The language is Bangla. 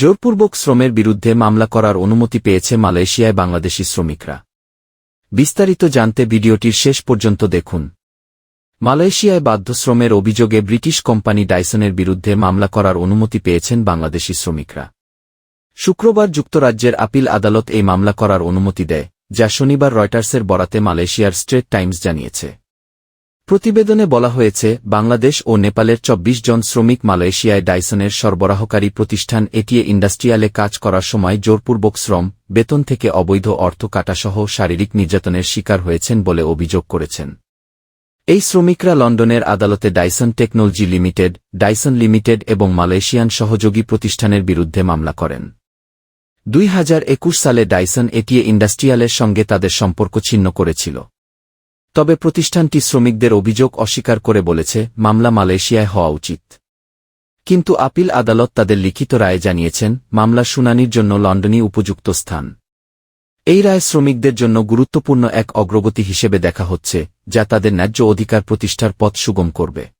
জোরপূর্বক শ্রমের বিরুদ্ধে মামলা করার অনুমতি পেয়েছে মালয়েশিয়ায় বাংলাদেশি শ্রমিকরা। বিস্তারিত জানতে ভিডিওটির শেষ পর্যন্ত দেখুন। মালয়েশিয়ায় বাধ্যশ্রমের অভিযোগে ব্রিটিশ কোম্পানি ডাইসনের বিরুদ্ধে মামলা করার অনুমতি পেয়েছেন বাংলাদেশি শ্রমিকরা। শুক্রবার যুক্তরাজ্যের আপিল আদালত এই মামলা করার অনুমতি দেয়, যা শনিবার রয়টার্সের বরাতে মালয়েশিয়ার স্ট্রেট টাইমস জানিয়েছে। প্রতিবেদনে বলা হয়েছে, বাংলাদেশ ও নেপালের ২৪ জন শ্রমিক মালয়েশিয়ায় ডাইসনের সরবরাহকারী প্রতিষ্ঠান এটিএ ইন্ডাস্ট্রিয়ালে কাজ করার সময় জোরপূর্বক শ্রম, বেতন থেকে অবৈধ অর্থ কাটাসহ শারীরিক নির্যাতনের শিকার হয়েছেন বলে অভিযোগ করেছেন। এই শ্রমিকরা লন্ডনের আদালতে Dyson technology limited, Dyson limited এবং মালয়েশিয়ান সহযোগী প্রতিষ্ঠানের বিরুদ্ধে মামলা করেন। দুই হাজার একুশ সালে ডাইসন এটিএ ইন্ডাস্ট্রিয়ালের সঙ্গে তাদের সম্পর্ক ছিন্ন করেছিল। তবে প্রতিষ্ঠানটি শ্রমিকদের অভিযোগ অস্বীকার করে বলেছে, মামলা মালয়েশিয়ায় হওয়া উচিত। কিন্তু আপিল আদালত তাদের লিখিত রায়ে জানিয়েছেন, মামলা শুনানির জন্য লন্ডনই উপযুক্ত স্থান। এই রায় শ্রমিকদের জন্য গুরুত্বপূর্ণ এক অগ্রগতি হিসেবে দেখা হচ্ছে, যা তাদের ন্যায্য অধিকার প্রতিষ্ঠার পথ সুগম করবে।